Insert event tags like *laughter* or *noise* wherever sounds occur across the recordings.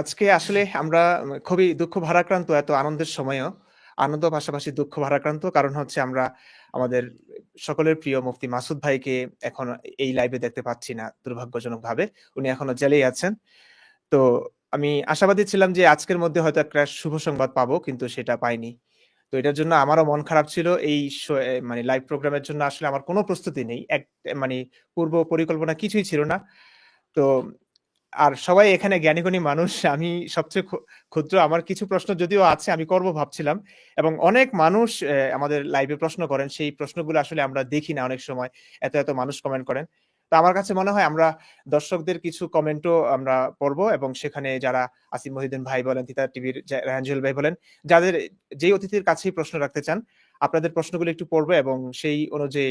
আজকে আসলে আমরা খুবই দুঃখ ভারাক্রান্ত এত আনন্দের সময়ও আনন্দ পাশাপাশি দুঃখ ভারাক্রান্ত। কারণ হচ্ছে আমরা আমাদের সকলের প্রিয় মুফতি মাসুদ ভাইকে এখন এই লাইভে দেখতে পাচ্ছি না দুর্ভাগ্যজনকভাবে। উনি এখনও জেলেই আছেন। তো আমি আশাবাদী ছিলাম যে আজকের মধ্যে হয়তো একটা শুভ সংবাদ পাবো কিন্তু সেটা পাইনি। তো এটার জন্য আমারও মন খারাপ ছিল। এই মানে লাইভ প্রোগ্রামের জন্য আসলে আমার কোনো প্রস্তুতি নেই। এক মানে পূর্ব পরিকল্পনা কিছুই ছিল না। তো আর সবাই এখানে জ্ঞানী-গুণী মানুষ। আমি সবচেয়ে ক্ষুদ্র আমার কিছু প্রশ্ন যদিও আছে আমি করব ভাবছিলাম। এবং অনেক মানুষ আমাদের লাইভে প্রশ্ন করেন। সেই প্রশ্নগুলো আসলে আমরা দেখি না অনেক সময়। এত, এত মানুষ কমেন্ট করেন। তো আমার কাছে মনে হয় আমরা দর্শকদের কিছু কমেন্টও আমরা পড়ব এবং সেখানে যারা আসিফ মহিউদ্দিন ভাই বলেন, তিতাস টিভির জুয়েল ভাই বলেন, যাদের যেই অতিথির কাছেই প্রশ্ন রাখতে চান, আপনাদের প্রশ্নগুলো একটু পড়ব এবং সেই অনুযায়ী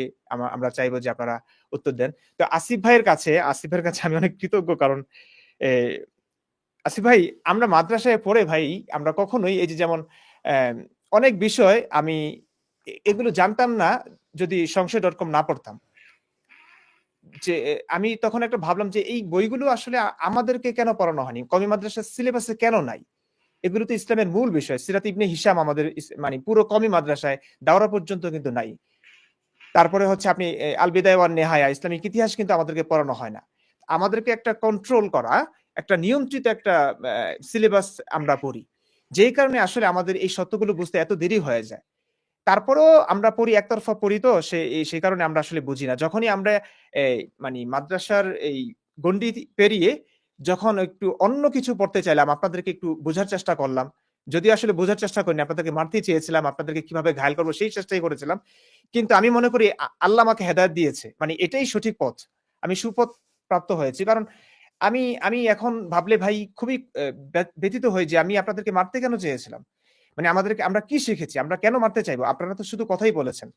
আমরা চাইব যে আপনারা উত্তর দেন। তো আসিফ ভাইয়ের কাছে আসিফ ভাইয়ের কাছে আমি অনেক কৃতজ্ঞ কারণ আসিফ ভাই, আমরা মাদ্রাসায় পড়ে ভাই, আমরা কখনোই এই যে যেমন অনেক বিষয় আমি এগুলো জানতাম না যদি সংশয় ডট কম না পড়তাম। যে আমি তখন একটা ভাবলাম যে, এই বইগুলো আসলে আমাদেরকে কেন পড়ানো হয়নি? কমি মাদ্রাসার সিলেবাসে কেন নাই? এগুলো তো ইসলামের মূল বিষয়। সিরাত ইবনে হিশাম আমাদের মানে পুরো কওমি মাদ্রাসায় দাওরা পর্যন্ত কিন্তু নাই। তারপরে হচ্ছে আপনি, এ, আল ওয়ান নেহায়া, ইসলামিক ইতিহাস কিন্তু আমাদেরকে পড়ানো হয় না। আমাদেরকে একটা কন্ট্রোল করা, একটা নিয়ন্ত্রিত একটা সিলেবাস আমরা পড়ি। যেই কারণে আসলে আমাদের এই সত্যগুলো বুঝতে এত দেরি হয়ে যায়। তারপরেও আমরা পড়ি একতরফা পড়ি তো সে সেই কারণে আমরা আসলে বুঝি না। যখনই আমরা মানি মাদ্রাসার এই গণ্ডি পেরিয়ে যখন একটু অন্য কিছু পড়তে চাইলাম, আপনাদেরকে একটু বোঝার চেষ্টা করলাম। যদি আসলে বোঝার চেষ্টা করিনি। আপনাদেরকে মারতে চেয়েছিলাম। আপনাদেরকে কীভাবে ঘায়েল করব সেই চেষ্টাই করেছিলাম। কিন্তু আমি মনে করি আল্লাহ আমাকে হেদায়ত দিয়েছে। মানে এটাই সঠিক পথ। আমি সুপথ প্রাপ্ত হয়েছি। কারণ আমি আমি এখন ভাবলে ভাই খুবই অ্যা ব্য ব্যথিত হই যে আমি আপনাদেরকে মারতে কেন চেয়েছিলাম? মানে আমাদেরকে আমরা কি শিখেছি? আমরা কেন মারতে চাইব? আপনারা তো শুধু কথাই বলেছেন।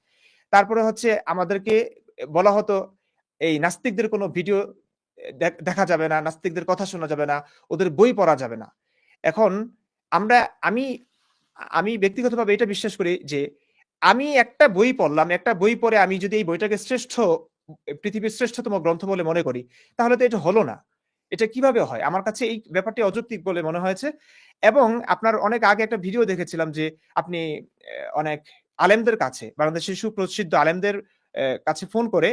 তারপরে হচ্ছে আমাদেরকে বলা হতো এই নাস্তিকদের কোনো ভিডিও দেখা যাবে না, নাস্তিকদের কথা শোনা যাবে না, ওদের বই পড়া যাবে না। এখন আমরা আমি আমি ব্যক্তিগতভাবে এটা বিশ্বাস করি যে আমি একটা বই পড়লাম, একটা বই পড়ে আমি যদি এই বইটাকে শ্রেষ্ঠ পৃথিবীর শ্রেষ্ঠতম গ্রন্থ বলে মনে করি, তাহলে তো এটা হলো না। এটা কীভাবে হয়? আমার কাছে এই ব্যাপারটি অযৌক্তিক বলে মনে হয়েছে। এবং আপনার অনেক আগে একটা ভিডিও দেখেছিলাম যে আপনি অনেক আলেমদের কাছে, বাংলাদেশের সুপ্রসিদ্ধ আলেমদের কাছে ফোন করে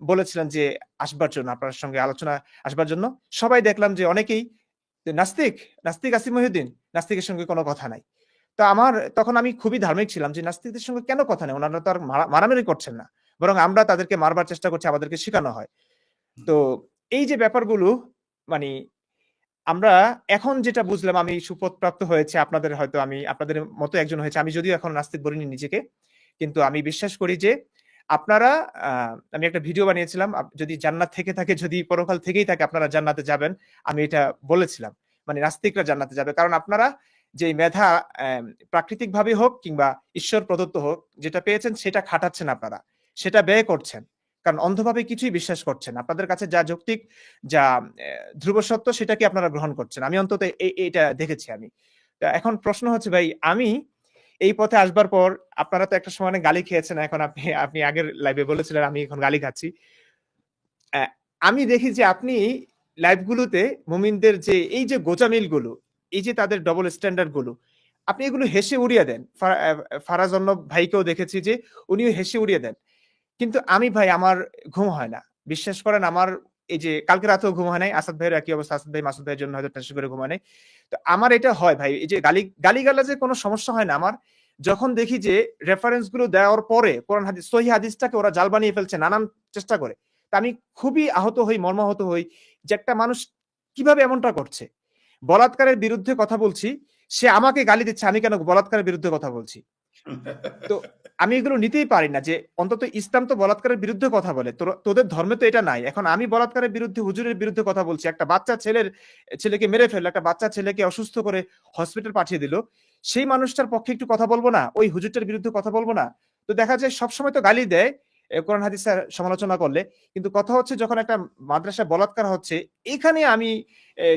বলেছিলেন যে আসবার জন্য, আপনার সঙ্গে আলোচনা আসবার জন্য। সবাই দেখলাম যে অনেকেই নাস্তিক, নাস্তিক আসিফ মহিউদ্দিন, নাস্তিকের সঙ্গে কোনো কথা নাই। তো আমার তখন আমি খুবই ধার্মিক ছিলাম যে নাস্তিকদের সঙ্গে কেন কথা নেই? ওনারা তো আর মারামারি করছেন না। বরং আমরা তাদেরকে মারবার চেষ্টা করছি, আমাদেরকে শেখানো হয়। তো এই যে ব্যাপারগুলো মানে আমরা এখন যেটা বুঝলাম আমি সুপথ প্রাপ্ত হয়েছে আপনাদের হয়তো আমি আপনাদের মতো একজন হয়েছে। আমি যদিও এখন নাস্তিক বলিনি নিজেকে। কিন্তু আমি বিশ্বাস করি যে আপনারা আমি একটা ভিডিও বানিয়েছিলাম। যদি জান্নাত থেকে থাকে, যদি পরকাল থেকেই থাকে আপনারা জান্নাতে যাবেন। আমি এটা বলেছিলাম। মানে নাস্তিকরা জান্নাতে যাবে। কারণ আপনারা যেই মেধা প্রাকৃতিকভাবে হোক কিংবা ঈশ্বর প্রদত্ত হোক, যেটা পেয়েছেন সেটা খাটাচ্ছেন আপনারা। সেটা ব্যয় করছেন। কারণ অন্ধভাবে কিছুই বিশ্বাস করছেন। আপনাদের কাছে যা যৌক্তিক, যা ধ্রুব সত্য সেটাকে আপনারা গ্রহণ করছেন। আমি অন্তত এ এইটা দেখেছি আমি। এখন প্রশ্ন হচ্ছে ভাই আমি এই পথে আসবার পর আপনারা তো একটা সময় গালি খেয়েছেন। এখন আপনি আপনি আগের লাইভে বলেছিলেন আমি এখন গালি খাচ্ছি। আমি দেখি যে আপনি লাইভগুলোতে মুমিনদের যে এই যে গোঁজামিলগুলো, এই যে তাদের ডবল স্ট্যান্ডার্ডগুলো, আপনি এগুলো হেসে উড়িয়ে দেন। ফা ফারাজ অর্ণব ভাইকেও দেখেছি যে উনিও হেসে উড়িয়ে দেন। কিন্তু আমি ভাই আমার ঘুম হয় না। বিশ্বাস করেন আমার এই যে কালকে রাতেও ঘুম হয় নাই। আসাদ ভাইয়েরও একই অবস্থা। আসাদ ভাই মাসুদ ভাইয়ের জন্য হয়তো টেনশন করে ঘুম হয় নাই। তো আমার এটা হয় ভাই। এই যে গালি গালিগালাজের কোনো সমস্যা হয় না আমার। যখন দেখি যে রেফারেন্সগুলো দেওয়ার পরে কোরআন হাদিস সহিহ হাদিসটাকে ওরা জাল বানিয়ে ফেলছে নানান চেষ্টা করে। তা আমি খুবই আহত হই, মর্মাহত হই যে একটা মানুষ কীভাবে এমনটা করছে? বলাৎকারের বিরুদ্ধে কথা বলছি, সে আমাকে গালি দিচ্ছে আমি কেন বলাৎকারের বিরুদ্ধে কথা বলছি? তো আমি এগুলো নিতেই পারি না যে অন্তত ইসলাম তো বলাৎকারের বিরুদ্ধে কথা বলে। তোদের ধর্মে তো এটা নাই। এখন আমি বলাৎকারের বিরুদ্ধে হুজুরের বিরুদ্ধে কথা বলছি। একটা বাচ্চা ছেলের ছেলেকে মেরে ফেলল, একটা বাচ্চা ছেলেকে অসুস্থ করে হসপিটাল পাঠিয়ে দিল। সেই মানুষটার পক্ষে একটু কথা বলব না? ওই হুজুরটার বিরুদ্ধে কথা বলব না? তো দেখা যায় সবসময় তো গালি দেয় কোরআন হাদিসের সমালোচনা করলে। কিন্তু কথা হচ্ছে যখন একটা মাদ্রাসায় বলাৎকার হচ্ছে, এখানে আমি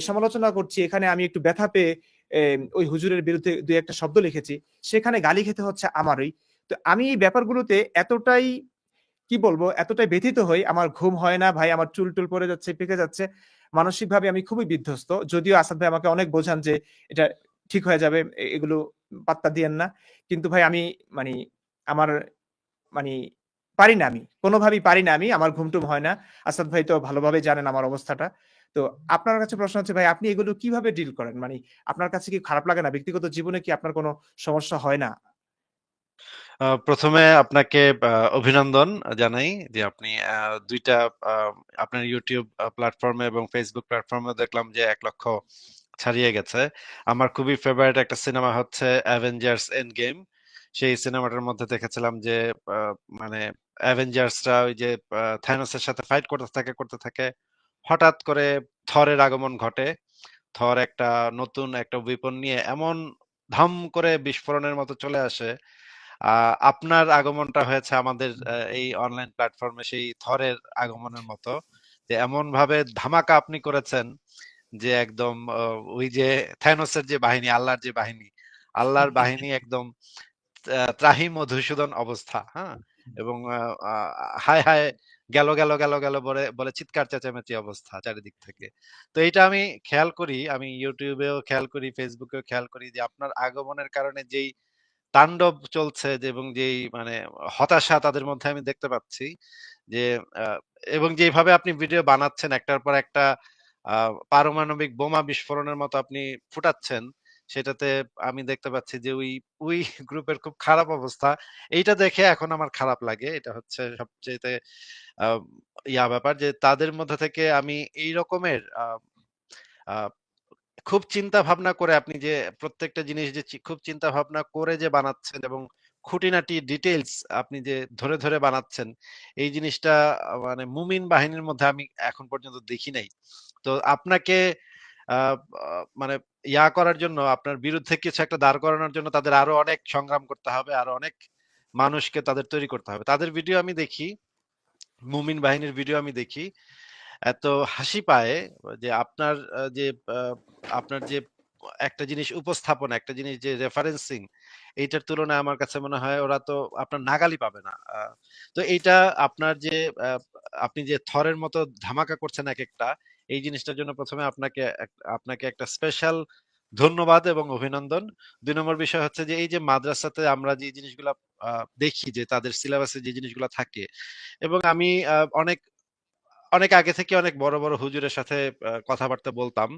সমালোচনা করছি, এখানে আমি একটু ব্যথা পেয়ে ওই হুজুরের বিরুদ্ধে দুই একটা শব্দ লিখেছি। সেখানে গালি খেতে হচ্ছে আমারই। তো আমি এই ব্যাপারগুলোতে এতটাই কি বলব? এতটাই ব্যথিত হই, আমার ঘুম হয় না ভাই, আমার চুল-টুল পড়ে যাচ্ছে, পেকে যাচ্ছে। মানসিকভাবে আমি খুবই বিধ্বস্ত। যদিও আসাদ ভাই আমাকে অনেক বোঝান যে, "এটা ঠিক হয়ে যাবে। এগুলো পাত্তা দিয়েন না।" কিন্তু ভাই আমি মানে আমার মানি পারি না আমি। কোনোভাবেই পারি না আমি। আমার ঘুম-টুম হয় না। আসাদ ভাই তো ভালোভাবেই জানেন আমার অবস্থাটা। তো আপনার কাছে প্রশ্ন হচ্ছে, ভাই, আপনি এগুলো কীভাবে ডিল করেন? মানি আপনার কাছে কি খারাপ লাগে না? ব্যক্তিগত জীবনে কি আপনার কোনো সমস্যা হয় না? আ ১ম এ আপনাকে অভিনন্দন জানাই যে আপনি, আ ২ টা আপনার ইউটিউব প্ল্যাটফর্মে এবং ফেসবুক প্ল্যাটফর্মেও দেখলাম যে এক লক্ষ ছাড়িয়ে গেছে। আমার খুবই ফেভারিট একটা সিনেমা হচ্ছে 'অ্যাভেঞ্জার্স এন্ড গেম'। সেই সিনেমাটার মধ্যে দেখেছিলাম যে মানে অ্যাভেঞ্জার্সরা ওই যে থ্যানোসের সাথে ফাইট করতে থাকে, করতে থাকে। হঠাৎ করে থরের আগমন ঘটে। থর একটা নতুন একটা ওয়েপন নিয়ে এমন ধাম করে বিস্ফোরণের মতো চলে আসে। আপনার আগমনটা হয়েছে আমাদের এই অনলাইন প্ল্যাটফর্মে সেই থরের আগমনের মতো। যে এমন ভাবে ধামাকা আপনি করেছেন যে একদম ওই যে থ্যানোসের যে বাহিনী, আল্লাহর যে বাহিনী, আল্লাহর বাহিনী একদম ত্রা ত্রাহি মধুসূদন অবস্থা, হ্যাঁ? এবং হায়, হায়! গেল, গেল, গেল, গেল বলে বলে চিৎকার চেঁচামেচি অবস্থা চারিদিক থেকে। তো এইটা আমি খেয়াল করি, আমি এও খেয়াল করি, এও খেয়াল করি যে আপনার আগমনের কারণে যেই তাণ্ডব চলছে যে এবং যেই মানে হতাশা তাদের মধ্যে আমি দেখতে পাচ্ছি যে এবং যেইভাবে আপনি ভিডিও বানাচ্ছেন একটার পর একটা পারমাণবিক বোমা বিস্ফোরণের মতো আপনি ফুটাচ্ছেন, সেটাতে আমি দেখতে পাচ্ছি যে ওই, ওই *laughs* গ্রুপের খুব খারাপ অবস্থা। এইটা দেখে এখন আমার খারাপ লাগে। এটা হচ্ছে সবচাইতে আ ইয়া ব্যাপার যে তাদের মধ্যে থেকে আমি এই রকমের খুব চিন্তা ভাবনা করে আপনি যে প্রত্যেকটা জিনিস যে খুব চিন্তা ভাবনা করে যে বানাচ্ছেন এবং খুঁটিনাটি ডিটেলস আপনি যে ধরে, ধরে বানাচ্ছেন, এই জিনিসটা মানে মুমিন বাহিনীর মধ্যে আমি এখন পর্যন্ত দেখি নাই। তো আপনাকে মানে ইয়া করার জন্য আপনার বিরুদ্ধে কিছু একটা দাঁড় করানোর জন্য তাদের আরও অনেক সংগ্রাম করতে হবে। আরও অনেক মানুষকে তাদের তৈরি করতে হবে। তাদের ভিডিও আমি দেখি, মুমিন বাহিনীর ভিডিও আমি দেখি। এত হাসি পায় যে আপনার যে আপনার যে একটা জিনিস উপস্থাপনা, একটা জিনিস যে রেফারেন্সিং এইটার তুলনায় আমার কাছে মনে হয় ওরা তো আপনার নাগালই পাবে না। তো এইটা আপনার যে আপনি যে থরের মতো ধামাকা করছেন একেকটা, এই জিনিসটার জন্য ১ম এ আপনাকে আপনাকে একটা স্পেশাল ধন্যবাদ এবং অভিনন্দন। ২ নম্বর বিষয় হচ্ছে যে এই যে মাদ্রাসাতে আমরা যে জিনিসগুলা দেখি যে তাদের সিলেবাসে যে জিনিসগুলা থাকে এবং আমি অনেক অনেক আগে থেকে অনেক বড়, বড় হুজুরের সাথে কথাবার্তা বলতাম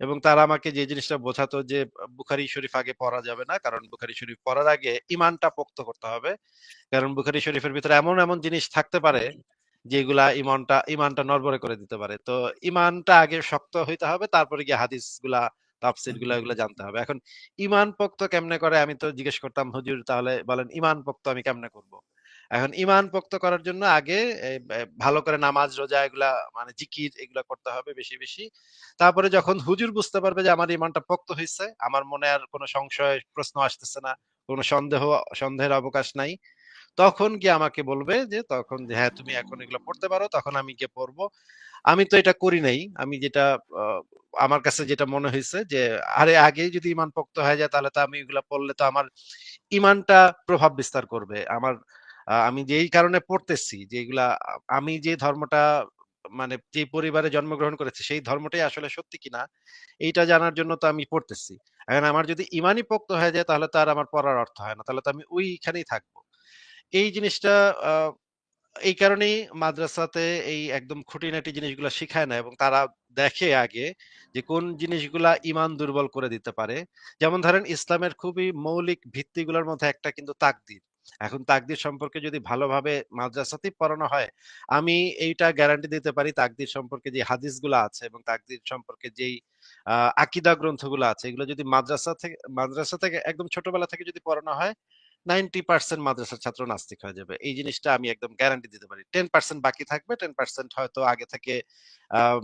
এবং তারা আমাকে যে জিনিসটা বোঝাতো যে বুখারি শরীফ আগে পড়া যাবে না। কারণ বুখারি শরীফ পড়ার আগে ইমানটা পোক্ত করতে হবে। কারণ বুখারি শরীফের ভিতরে এমন, এমন জিনিস থাকতে পারে যেগুলা ঈমানটা ঈমানটা নড়বড়ে করে দিতে পারে। তো ঈমানটা আগে শক্ত হইতে হবে তারপরে গিয়ে হাদিসগুলা, তাফসীরগুলা এগুলা জানতে হবে। এখন ঈমান পোক্ত কেমনে করে আমি তো জিজ্ঞেস করতাম, "হুজুর তাহলে বলেন ঈমান পোক্ত আমি কেমনে করব?" এখন ঈমান পোক্ত করার জন্য আগে ভালো করে নামাজ, রোজা এগুলা মানে জিকির এগুলা করতে হবে বেশি, বেশি। তারপরে যখন হুজুর বুঝতে পারবে যে আমার ইমানটা পোক্ত হয়েছে আমার মনে আর কোনো সংশয় প্রশ্ন আসতেছে না, কোনো সন্দেহ সন্দেহের অবকাশ নাই। তখন গিয়ে আমাকে বলবে যে তখন "হ্যাঁ, তুমি এখন এগুলা পড়তে পারো।" তখন আমি গিয়ে পড়ব। আমি তো এটা করি নাই। আমি যেটা আমার কাছে যেটা মনে হইছে যে, আরে আগেই যদি ঈমান পোক্ত হয়ে যায় তাহলে তো আমি এগুলা পড়লে তো আমার ঈমানটা প্রভাব বিস্তার করবে। আমার আমি যেই কারণে পড়তেছি যে এগুলা আমি যে ধর্মটা মানে যে পরিবারে জন্মগ্রহণ করেছি সেই ধর্মটাই আসলে সত্যি কিনা এইটা জানার জন্য তো আমি পড়তেছি। এখন আমার যদি ইমানই পোক্ত হয়ে যায় তাহলে তো আর আমার পড়ার অর্থ হয় না। তাহলে তো আমি ওইখানেই থাকব। এই জিনিসটা এই কারণেই মাদ্রাসাতে এই একদম খুঁটিনাটি জিনিসগুলা শিখায় না এবং তারা দেখে আগে যে কোন জিনিসগুলা ঈমান দুর্বল করে দিতে পারে। যেমন ধরেন ইসলামের খুবই মৌলিক ভিত্তিগুলোর মধ্যে একটা কিন্তু তাকদীর। এখন তাকদীর সম্পর্কে যদি ভালোভাবে মাদ্রাসাতেই পড়ানো হয়, আমি এইটা গ্যারান্টি দিতে পারি তাকদীর সম্পর্কে যে হাদিসগুলা আছে এবং তাকদীর সম্পর্কে যেই আকীদা গ্রন্থগুলো আছে এগুলো যদি মাদ্রাসা থেকে মাদ্রাসা থেকে একদম ছোটবেলা থেকে যদি পড়ানো হয় 90% মাদ্রাসার ছাত্র নাস্তিক হয়ে যাবে। এই জিনিসটা আমি একদম গ্যারান্টি দিতে পারি। 10% বাকি থাকবে। 10% হয়তো আগে থেকে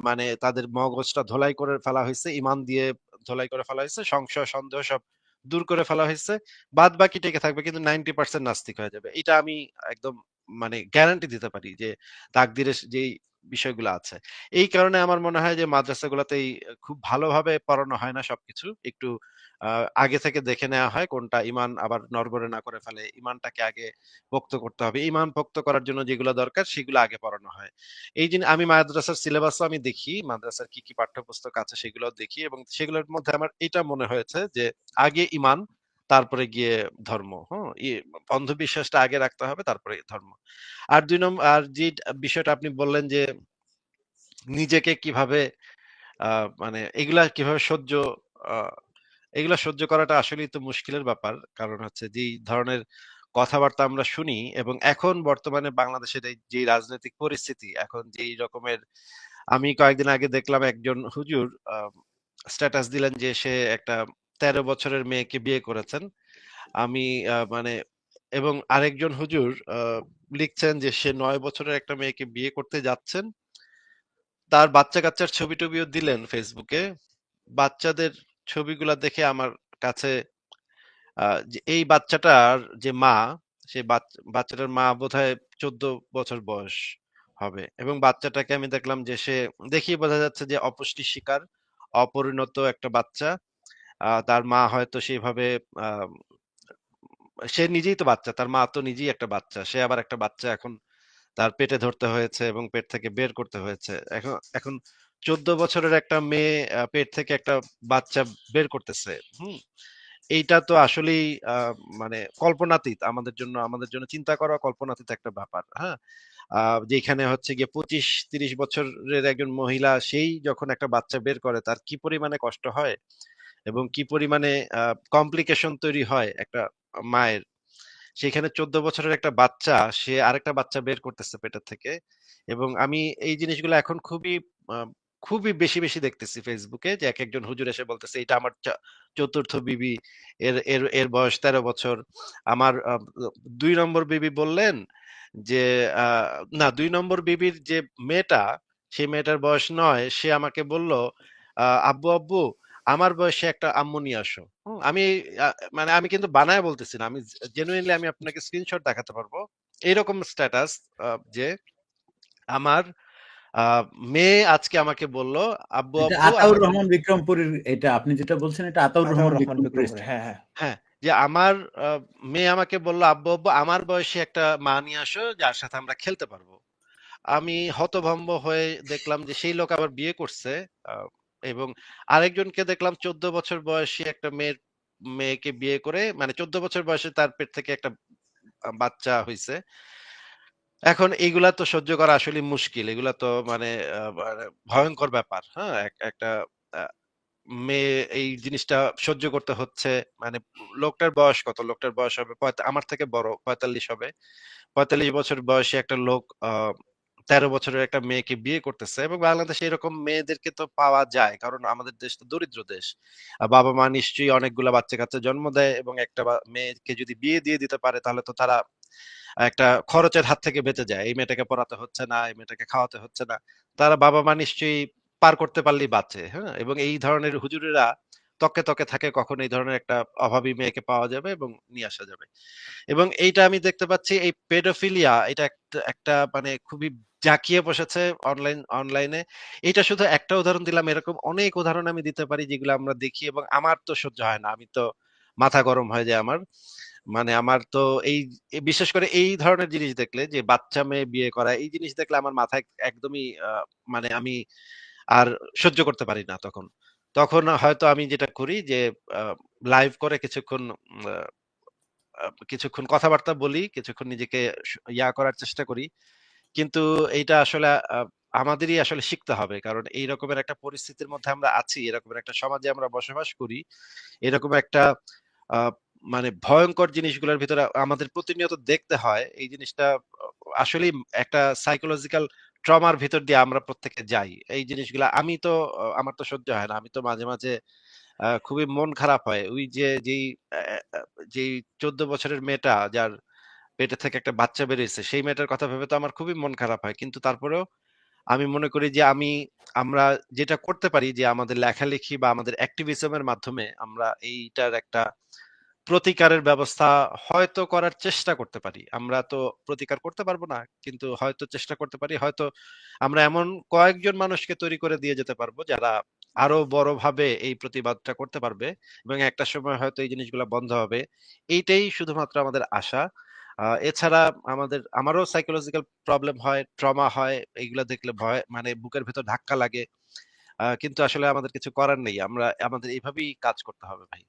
মানে তাদের মগজটা ধোলাই করে ফেলা হইছে। ঈমান দিয়ে ধোলাই করে ফেলা হইছে। সংশয়, সন্দেহ সব দূর করে ফেলা হইছে। বাদবাকি টিকে থাকবে কিন্তু 90% নাস্তিক হয়ে যাবে। এটা আমি একদম মানে গ্যারান্টি দিতে পারি যে তাকদীরের যেই বিষয়গুলো আছে। এই কারণে আমার মনে হয় যে মাদ্রাসাগুলাতেই খুব ভালোভাবে পড়ানো হয় না সবকিছু। একটু আগে থেকে দেখে নেওয়া হয় কোনটা ইমান আবার নড়বড়ে না করে ফেলে। ইমানটাকে আগে পোক্ত করতে হবে। ইমান পোক্ত করার জন্য যেগুলো দরকার সেগুলো আগে পড়ানো হয়। এই জিনি আমি মাদ্রাসার সিলেবাসও আমি দেখি। মাদ্রাসার কি, কি পাঠ্যপুস্তক আছে সেগুলো দেখি এবং সেগুলোর মধ্যে আমার এটা মনে হয়েছে যে আগে ইমান তারপরে গিয়ে ধর্ম। ই অন্ধবিশ্বাসটা আগে রাখতে হবে তারপরে ধর্ম। আর ২ নং আর যে বিষয়টা আপনি বললেন যে নিজেকে কীভাবে মানে এগুলা কীভাবে সহ্য এগুলা সহ্য করাটা আসলেই তো মুশকিলের ব্যাপার। কারণ হচ্ছে যেই ধরনের কথাবার্তা আমরা শুনি এবং এখন বর্তমানে বাংলাদেশের এই যে রাজনৈতিক পরিস্থিতি, এখন যেই রকমের আমি কয়েকদিন আগে দেখলাম একজন হুজুর স্ট্যাটাস দিলেন যে সে একটা ১৩ বছরের মেয়েকে বিয়ে করেছেন। আমি মানে এবং আরেকজন হুজুর লিখছেন যে সে নয় বছরের একটা মেয়েকে বিয়ে করতে যাচ্ছেন। তার বাচ্চা-কাচ্চার ছবি-টবিও দিলেন ফেসবুকে। বাচ্চাদের ছবিগুলা দেখে আমার কাছে এই বাচ্চাটার যে মা, সে বাচ্চাটার মা বোধহয় ১৪ বছর বয়স হবে এবং বাচ্চাটাকে আমি দেখলাম যে সে দেখেই বোঝা যাচ্ছে যে অপুষ্টির শিকার, অপরিণত একটা বাচ্চা। তার মা হয়তো সেভাবে আ সে নিজেই তো বাচ্চা। তার মা তো নিজেই একটা বাচ্চা। সে আবার একটা বাচ্চা এখন তার পেটে ধরতে হয়েছে এবং পেট থেকে বের করতে হয়েছে। এখন এখন ১৪ বছরের একটা মেয়ে পেট থেকে একটা বাচ্চা বের করতেছে। হুম? এইটা তো আসলেই মানে কল্পনাতীত আমাদের জন্য আমাদের জন্য চিন্তা করা কল্পনাতীত একটা ব্যাপার। হ্যাঁ? যেখানে হচ্ছে গিয়ে ২৫-৩০ বছরের একজন মহিলা সেই যখন একটা বাচ্চা বের করে, তার কি পরিমাণে কষ্ট হয় এবং কি পরিমাণে কমপ্লিকেশন তৈরি হয় একটা মায়ের। সেখানে ১৪ বছরের একটা বাচ্চা, সে আরেকটা বাচ্চা বের করতেছে পেটের থেকে এবং আমি এই জিনিসগুলো এখন খুবই খুবই বেশি, বেশি দেখতেছি ফেসবুকে যে এক একজন হুজুর এসে বলতেছে, "এটা আমার চা ৪র্থ বিবি। এর এর এর বয়স ১৩ বছর।" আমার দুই নম্বর বিবি বললেন যে না দুই নম্বর বিবির যে মেয়েটা, সেই মেয়েটার বয়স নয় সে আমাকে বলল, "আব্বু, আব্বু আমার বয়সে একটা আম্মু নিয়ে আসো।" আমি মানে আমি কিন্তু বানায় বলতেছি না। আমি জেনুইনলি আমি আপনাকে স্ক্রিনশট দেখাতে পারব। এরকম স্ট্যাটাস যে আমার আ মেয়ে আজকে আমাকে বলল, "আব্বু, আব্বু আতাউর আমার" রহমান বিক্রমপুরীর এটা আপনি যেটা বলছেন এটা আতাউর রহমান হ্যাঁ, হ্যাঁ। হ্যাঁ, যে আমার মেয়ে আমাকে বলল, "আব্বু, আব্বু আমার বয়সী একটা মা নিয়ে আসো যার সাথে আমরা খেলতে পারব।" আমি হতভম্ব হয়ে দেখলাম যে সেই লোক আবার বিয়ে করছে এবং আরেকজনকে দেখলাম ১৪ বছর বয়সী একটা মেয়ের মেয়েকে বিয়ে করে মানে ১৪ বছর বয়সে তার পেট থেকে একটা বাচ্চা হইছে। এখন এইগুলা তো সহ্য করা আসলে মুশকিল। এগুলা তো মানে মানে ব্যাপার। হ্যাঁ? একটা মেয়ে এই জিনিসটা সহ্য করতে হচ্ছে। মানে লোকটার বয়স কত? লোকটার বয়স হবে আমার থেকে বড় ৪৫ হবে। ৪৫ বছর বয়সী একটা লোক ১৩ বছরের একটা মেয়েকে বিয়ে করতেছে এবং বাংলাদেশে এরকম মেয়েদেরকে তো পাওয়া যায়। কারণ আমাদের দেশ তো দরিদ্র দেশ। বাবা-মা নিশ্চয়ই অনেকগুলা বাচ্চা-কাচ্চা জন্ম দেয় এবং একটা মেয়েকে যদি বিয়ে দিয়ে দিতে পারে, তাহলে তো তারা একটা খরচের হাত থেকে বেঁচে যায়। এই মেয়েটাকে পড়াতে হচ্ছে না, এই মেয়েটাকে খাওয়াতে হচ্ছে না। তারা বাবা-মা নিশ্চয়ই পার করতে পারলেই বাঁচে। হ্যাঁ? এবং এই ধরনের হুজুরেরা তকে, তকে থাকে কখন এই ধরনের একটা অভাবী মেয়েকে পাওয়া যাবে এবং নিয়ে আসা যাবে। এবং এইটা আমি দেখতে পাচ্ছি এই পেডোফিলিয়া এটা একটা মানে খুবই জাঁকিয়ে বসেছে অনলাইন অনলাইনে। এটা শুধু একটা উদাহরণ দিলাম এরকম অনেক উদাহরণ আমি দিতে পারি যেগুলো আমরা দেখি এবং আমার তো সহ্য হয় না। আমি তো মাথা গরম হয়ে যায় আমার। মানে আমার তো এই বিশেষ করে এই ধরনের জিনিস দেখলে যে বাচ্চা মেয়ে বিয়ে করা এই জিনিস দেখলে আমার মাথায় একদমই মানে আমি আর সহ্য করতে পারি না তখন। তখন হয়তো আমি যেটা করি যে লাইভ করে কিছুক্ষণ কিছুক্ষণ কথাবার্তা বলি, কিছুক্ষণ নিজেকে ইয়া করার চেষ্টা করি। কিন্তু এইটা আসলে আমাদেরই আসলে শিখতে হবে। কারণ এই রকমের একটা পরিস্থিতির মধ্যে আমরা আছি, এরকমের একটা সমাজে আমরা বসবাস করি। এরকম একটা মানে ভয়ংকর জিনিসগুলোর ভিতরে আমাদের প্রতিনিয়ত দেখতে হয়। এই জিনিসটা আসলেই একটা সাইকোলজিক্যাল ট্রমার ভিতর দিয়ে আমরা প্রত্যেকে যাই। এই জিনিসগুলা আমি তো আমার তো সহ্য হয় না। আমি তো মাঝে, মাঝে খুবই মন খারাপ হয়। ওই যে যেই যেই ১৪ বছরের মেয়েটা যার পেটে থেকে একটা বাচ্চা বেরিয়েছে সেই মেয়েটার কথা ভেবে তো আমার খুবই মন খারাপ হয়। কিন্তু তারপরেও আমি মনে করি যে আমি আমরা যেটা করতে পারি যে আমাদের লেখালেখি বা আমাদের অ্যাক্টিভিজম এর মাধ্যমে আমরা এইটার একটা প্রতিকারের ব্যবস্থা হয়তো করার চেষ্টা করতে পারি। আমরা তো প্রতিকার করতে পারব না, কিন্তু হয়তো চেষ্টা করতে পারি। হয়তো আমরা এমন কয়েকজন মানুষকে তৈরি করে দিয়ে যেতে পারব যারা আরও বড়ভাবে এই প্রতিবাদটা করতে পারবে এবং একটা সময় হয়তো এই জিনিসগুলো বন্ধ হবে। এইটাই শুধুমাত্র আমাদের আশা। এছাড়া আমাদের, আমারও সাইকোলজিক্যাল প্রবলেম হয় ট্রমা হয়, এইগুলা দেখলে ভয় মানে বুকের ভেতর ধাক্কা লাগে। কিন্তু আসলে আমাদের কিছু করার নেই। আমরা, আমাদের এইভাবেই কাজ করতে হবে ভাই।